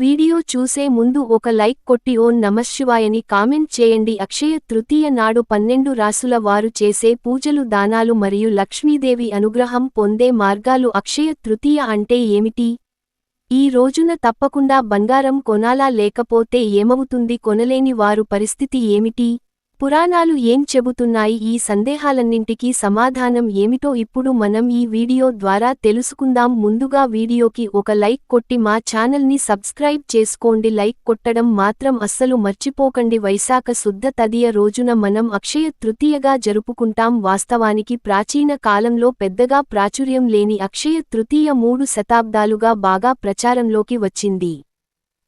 Video చూసే ముందు ఒక లైక్ కొట్టి ఓం నమశివాయని కామెంట్ చేయండి. అక్షయ తృతీయ నాడు పన్నెండు రాసుల వారు చేసే పూజలు దానాలు మరియు లక్ష్మీదేవి అనుగ్రహం పొందే మార్గాలు అక్షయ తృతీయ అంటే ఏమిటి? ఈ రోజున తప్పకుండా బంగారం కొనాలా లేకపోతే ఏమవుతుంది? కొనలేని వారు పరిస్థితి ఏమిటి? పురాణాలు ఏం చెబుతున్నాయి? ఈ సందేహాలన్నింటికీ సమాధానం ఏమిటో ఇప్పుడు మనం ఈ వీడియో ద్వారా తెలుసుకుందాం. ముందుగా వీడియోకి ఒక లైక్ కొట్టి మా ఛానల్ని సబ్స్క్రైబ్ చేసుకోండి. లైక్ కొట్టడం మాత్రం అస్సలు మర్చిపోకండి. వైశాఖ శుద్ధ తదియ రోజున మనం అక్షయ తృతీయగా జరుపుకుంటాం. వాస్తవానికి ప్రాచీన కాలంలో పెద్దగా ప్రాచుర్యం లేని అక్షయ తృతీయ మూడు శతాబ్దాలుగా బాగా ప్రచారంలోకి వచ్చింది.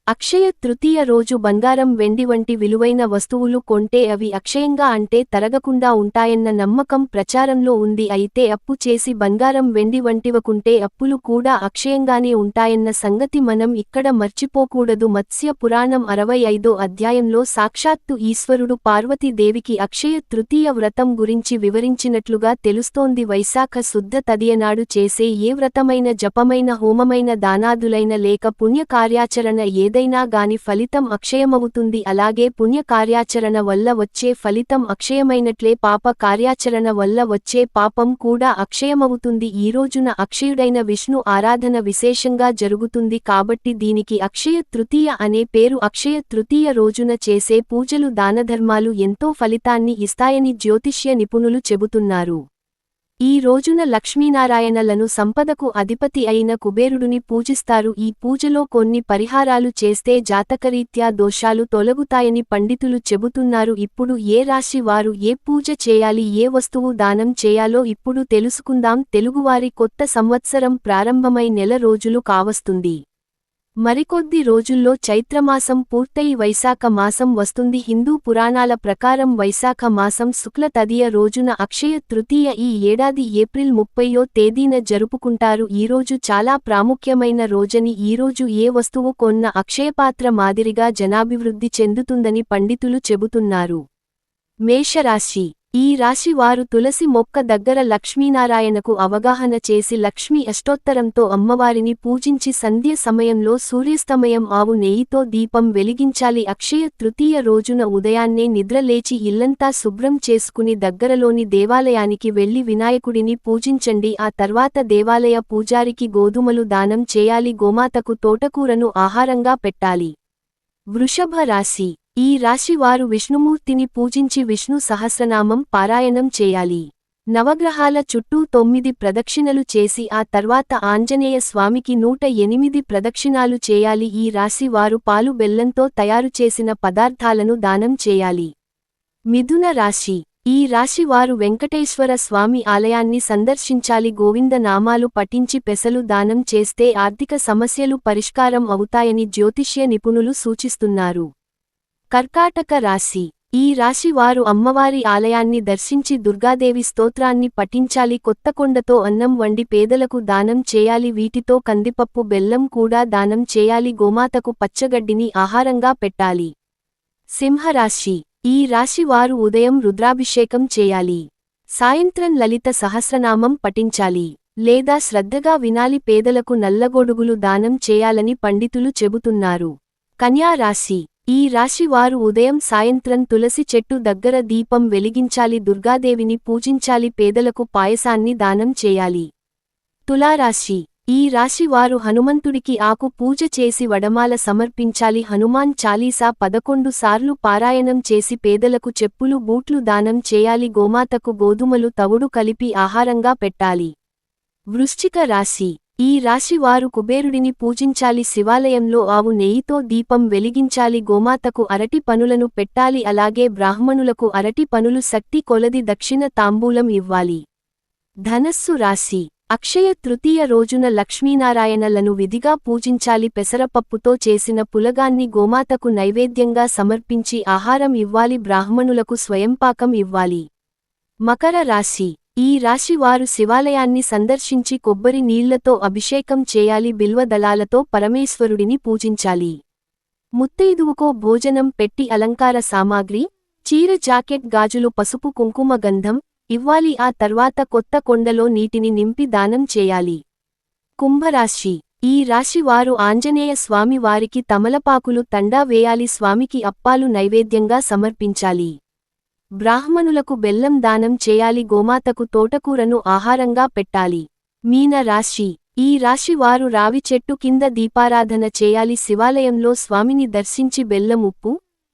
అక్షయ తృతీయ రోజు బంగారం వెండి వంటి విలువైన వస్తువులు కొంటే అవి అక్షయంగా అంటే తరగకుండా ఉంటాయన్న నమ్మకం ప్రచారంలో ఉంది. అయితే అప్పు చేసి బంగారం వెండి వంటివకుంటే అప్పులు కూడా అక్షయంగానే ఉంటాయన్న సంగతి మనం ఇక్కడ మర్చిపోకూడదు. మత్స్య పురాణం అరవై ఐదో అధ్యాయంలో సాక్షాత్తు ఈశ్వరుడు పార్వతీదేవికి అక్షయ తృతీయ వ్రతం గురించి వివరించినట్లుగా తెలుస్తోంది. వైశాఖ శుద్ధ తదియనాడు చేసే ఏ వ్రతమైన జపమైన హోమమైన దానాదులైన లేక పుణ్యకార్యాచరణ ఏ ఏదైనా గాని ఫలితం అక్షయమవుతుంది. అలాగే పుణ్య కార్యాచరణ వల్ల వచ్చే ఫలితం అక్షయమైనట్లే పాప కార్యాచరణ వల్ల వచ్చే పాపం కూడా అక్షయమవుతుంది. ఈ రోజున అక్షయుడైన విష్ణు ఆరాధన విశేషంగా జరుగుతుంది కాబట్టి దీనికి అక్షయ తృతీయ అనే పేరు అక్షయ తృతీయ రోజున చేసే పూజలు దానధర్మాలు ఎంతో ఫలితాన్ని ఇస్తాయని జ్యోతిష్య నిపుణులు చెబుతున్నారు. ఈ రోజున లక్ష్మీనారాయణలను సంపదకు అధిపతి అయిన కుబేరుడుని పూజిస్తారు. ఈ పూజలో కొన్ని పరిహారాలు చేస్తే జాతకరీత్యా దోషాలు తొలగుతాయని పండితులు చెబుతున్నారు. ఇప్పుడు ఏ రాశి వారు ఏ పూజ చేయాలి ఏ వస్తువు దానం చేయాలో ఇప్పుడు తెలుసుకుందాం. తెలుగువారి కొత్త సంవత్సరం ప్రారంభమై నెల రోజులు కావస్తుంది. మరికొద్ది రోజుల్లో చైత్రమాసం పూర్తయి వైశాఖ మాసం వస్తుంది. హిందూ పురాణాల ప్రకారం వైశాఖ మాసం శుక్ల తదియ రోజున అక్షయ తృతీయ ఈ ఏడాది ఏప్రిల్ ముప్పయో తేదీన జరుపుకుంటారు. ఈరోజు చాలా ప్రాముఖ్యమైన రోజని ఈరోజు ఏ వస్తువు కొన్న అక్షయపాత్ర మాదిరిగా జనాభివృద్ధి చెందుతుందని పండితులు చెబుతున్నారు. మేషరాశి ఈ రాశి వారు తులసి మొక్క దగ్గర లక్ష్మీనారాయణకు అవగాహన చేసి లక్ష్మీ అష్టోత్తరంతో అమ్మవారిని పూజించి సంధ్య సమయంలో సూర్యాస్తమయం ఆవు నెయ్యితో దీపం వెలిగించాలి. అక్షయ తృతీయ రోజున ఉదయాన్నే నిద్రలేచి ఇల్లంతా శుభ్రం చేసుకుని దగ్గరలోని దేవాలయానికి వెళ్ళి వినాయకుడిని పూజించండి. ఆ తర్వాత దేవాలయ పూజారికి గోధుమలు దానం చేయాలి. గోమాతకు తోటకూరను ఆహారంగా పెట్టాలి. వృషభ రాశి ఈ రాశి వారు విష్ణుమూర్తిని పూజించి విష్ణు సహస్రనామం పారాయణం చేయాలి. నవగ్రహాల చుట్టూ తొమ్మిది ప్రదక్షిణలు చేసి ఆ తర్వాత ఆంజనేయ స్వామికి నూట ఎనిమిది ప్రదక్షిణాలు చేయాలి. ఈ రాశి వారు పాలు బెల్లంతో తయారు చేసిన పదార్థాలను దానం చేయాలి. మిథున రాశి. ఈ రాశి వారు వెంకటేశ్వర స్వామి ఆలయాన్ని సందర్శించాలి. గోవింద నామాలు పఠించి పెసలు దానం చేస్తే ఆర్థిక సమస్యలు పరిష్కారం అవుతాయని జ్యోతిష్య నిపుణులు సూచిస్తున్నారు. కర్కాటక రాశి. ఈ రాశి వారు అమ్మవారి ఆలయాన్ని దర్శించి దుర్గాదేవి స్తోత్రాన్ని పఠించాలి. కొత్తకొండతో అన్నం వండి పేదలకు దానం చేయాలి. వీటితో కందిపప్పు బెల్లం కూడా దానం చేయాలి. గోమాతకు పచ్చగడ్డిని ఆహారంగా పెట్టాలి. సింహరాశి. ఈ రాశి వారు ఉదయం రుద్రాభిషేకం చేయాలి. సాయంత్రం లలిత సహస్రనామం పఠించాలి. లేదా శ్రద్ధగా వినాలి. పేదలకు నల్లగొడుగులు దానం చేయాలని పండితులు చెబుతున్నారు. కన్యా రాశి. ఈ రాశి వారు ఉదయం సాయంత్రం తులసి చెట్టు దగ్గర దీపం వెలిగించాలి దుర్గాదేవిని పూజించాలి పేదలకు పాయసాన్ని దానం చేయాలి. తులారాశి. ఈ రాశి వారు హనుమంతుడికి ఆకు పూజ చేసి వడమాల సమర్పించాలి హనుమాన్ చాలీసా పదకొండు సార్లు పారాయణం చేసి పేదలకు చెప్పులు బూట్లు దానం చేయాలి గోమాతకు గోధుమలు తవుడు కలిపి ఆహారంగా పెట్టాలి. వృశ్చిక రాశి. ఈ రాశి వారు కుబేరుడిని పూజించాలి శివాలయంలో ఆవు నెయ్యితో దీపం వెలిగించాలి గోమాతకు అరటి పనులను పెట్టాలి అలాగే బ్రాహ్మణులకు అరటి పనులు శక్తి కొలది దక్షిణ తాంబూలం ఇవ్వాలి. ధనస్సు రాశి. అక్షయ తృతీయ రోజున లక్ష్మీనారాయణలను విధిగా పూజించాలి పెసరపప్పుతో చేసిన పులగాన్ని గోమాతకు నైవేద్యంగా సమర్పించి ఆహారం ఇవ్వాలి బ్రాహ్మణులకు స్వయంపాకం ఇవ్వాలి. మకర రాశి. ఈ రాశి వారు శివాలయాన్ని సందర్శించి కొబ్బరి నీళ్ళతో అభిషేకం చేయాలి బిల్వదళాలతో పరమేశ్వరుడిని పూజించాలి. ముత్తైదువుకో భోజనం పెట్టి అలంకార సామాగ్రి చీర జాకెట్ గాజులు పసుపు కుంకుమ గంధం ఇవ్వాలి. ఆ తర్వాత కొత్త కొండలో నీటిని నింపి దానం చేయాలి. కుంభరాశి. ఈ రాశి వారు ఆంజనేయ స్వామి వారికి తమలపాకులు తండా వేయాలి. స్వామికి అప్పాలు నైవేద్యంగా సమర్పించాలి. బ్రాహ్మణులకు బెల్లం దానం చేయాలి గోమాతకు తోటకూరను ఆహారంగా పెట్టాలి. మీన రాశి. ఈ రాశి వారు రావి చెట్టు కింద దీపారాధన చేయాలి శివాలయంలో స్వామిని దర్శించి బెల్లం ఉప్పు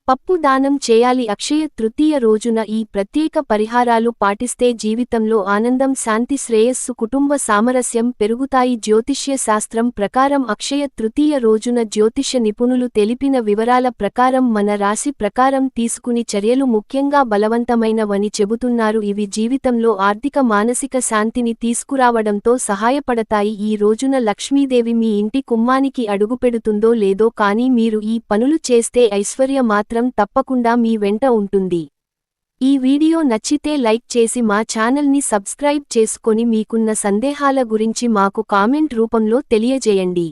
పప్పు దానం చేయాలి. అక్షయ తృతీయ రోజున ఈ ప్రత్యేక పరిహారాలు పాటిస్తే జీవితంలో ఆనందం శాంతి శ్రేయస్సు కుటుంబ సామరస్యం పెరుగుతాయి. జ్యోతిష్య శాస్త్రం ప్రకారం అక్షయ తృతీయ రోజున జ్యోతిష నిపుణులు తెలిపిన వివరాల ప్రకారం మన రాశి ప్రకారం తీసుకుని చర్యలు ముఖ్యంగా బలవంతమైనవని చెబుతున్నారు. ఇవి జీవితంలో ఆర్థిక మానసిక శాంతిని తీసుకురావడంతో సహాయపడతాయి. ఈ రోజున లక్ష్మీదేవి మీ ఇంటి కుమ్మానికి అడుగుపెడుతుందో లేదో కానీ మీరు ఈ పనులు చేస్తే ఐశ్వర్య మాత్రం మాత్రం తప్పకుండా మీ వెంట ఉంటుంది. ఈ వీడియో నచ్చితే లైక్ చేసి మా ఛానల్ని సబ్స్క్రైబ్ చేసుకొని మీకున్న సందేహాల గురించి మాకు కామెంట్ రూపంలో తెలియజేయండి.